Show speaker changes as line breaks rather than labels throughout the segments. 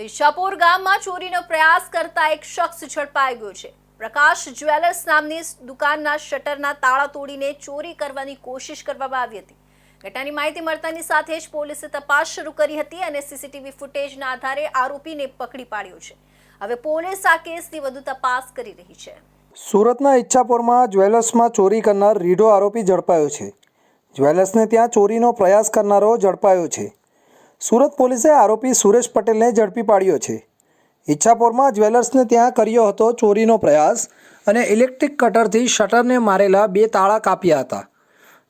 તો ગામમાં ચોરીનો પ્રયાસ કરતા એક શખ્સ ઝડપાઈ ગયો છે. પ્રકાશ જ્વેલર્સ નામની દુકાનના શટરના તાળા તોડીને ચોરી કરવાની કોશિશ કરવામાં આવી હતી. ઘટનાની માહિતી મળતાની સાથે જ પોલીસે તપાસ શરૂ કરી હતી અને સીસીટીવી ફૂટેજના આધારે આરોપીને પકડી પાડ્યો છે. હવે પોલીસ આ કેસની વધુ તપાસ કરી રહી છે.
સુરતના ઈચ્છાપુરમાં જ્વેલર્સમાં ચોરી કરનાર રીઢો આરોપી ઝડપાયો છે. જ્વેલર્સને ત્યાં ચોરીનો પ્રયાસ કરનારો ઝડપાયો છે. સુરત પોલીસે આરોપી સુરેશ પટેલને ઝડપી પાડ્યો છે. ઈચ્છાપોરમાં જ્વેલર્સને ત્યાં કર્યો હતો ચોરીનો પ્રયાસ અને ઇલેક્ટ્રિક કટરથી શટરને મારેલા બે તાળા કાપ્યા હતા.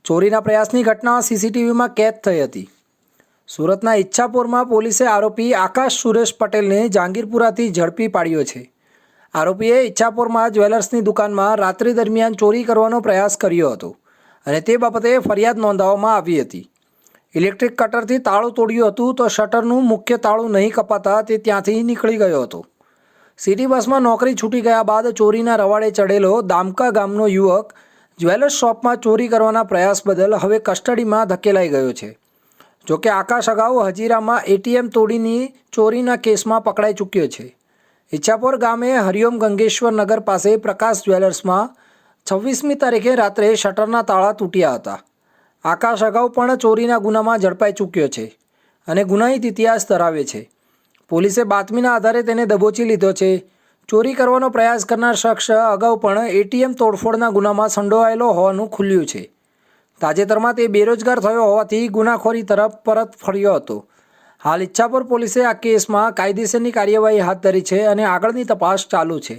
ચોરીના પ્રયાસની ઘટના સીસીટીવીમાં કેદ થઈ હતી. સુરતના ઈચ્છાપોરમાં પોલીસે આરોપી આકાશ સુરેશ પટેલને જહાંગીરપુરાથી ઝડપી પાડ્યો છે. આરોપીએ ઈચ્છાપોરમાં જ્વેલર્સની દુકાનમાં રાત્રિ દરમિયાન ચોરી કરવાનો પ્રયાસ કર્યો હતો અને તે બાબતે ફરિયાદ નોંધાવવામાં આવી હતી. ઇલેક્ટ્રિક કટરથી તાળું તોડ્યું હતું તો શટરનું મુખ્ય તાળું નહીં કપાતા તે ત્યાંથી નીકળી ગયો હતો. સિટી બસમાં નોકરી છૂટી ગયા બાદ ચોરીના રવાડે ચડેલો દામકા ગામનો યુવક જ્વેલર્સ શોપમાં ચોરી કરવાના પ્રયાસ બદલ હવે કસ્ટડીમાં ધકેલાઈ ગયો છે. જોકે આકાશ અગાઉ હજીરામાં એટીએમ તોડીની ચોરીના કેસમાં પકડાઈ ચૂક્યો છે. ઈચ્છાપોર ગામે હરિઓમ ગંગેશ્વર નગર પાસે પ્રકાશ જ્વેલર્સમાં છવ્વીસમી તારીખે રાત્રે શટરના તાળા તૂટ્યા હતા. આકાશ અગાઉ પણ ચોરીના ગુનામાં ઝડપાઈ ચૂક્યો છે અને ગુનાહિત ઇતિહાસ ધરાવે છે. પોલીસે બાતમીના આધારે તેને દબોચી લીધો છે. ચોરી કરવાનો પ્રયાસ કરનાર શખ્સ અગાઉ પણ એટીએમ તોડફોડના ગુનામાં સંડોવાયેલો હોવાનું ખુલ્યું છે. તાજેતરમાં તે બેરોજગાર થયો હોવાથી ગુનાખોરી તરફ પરત ફર્યો હતો. હાલ ઈચ્છાપુર પોલીસે આ કેસમાં કાયદેસરની કાર્યવાહી હાથ ધરી છે અને આગળની તપાસ ચાલુ છે.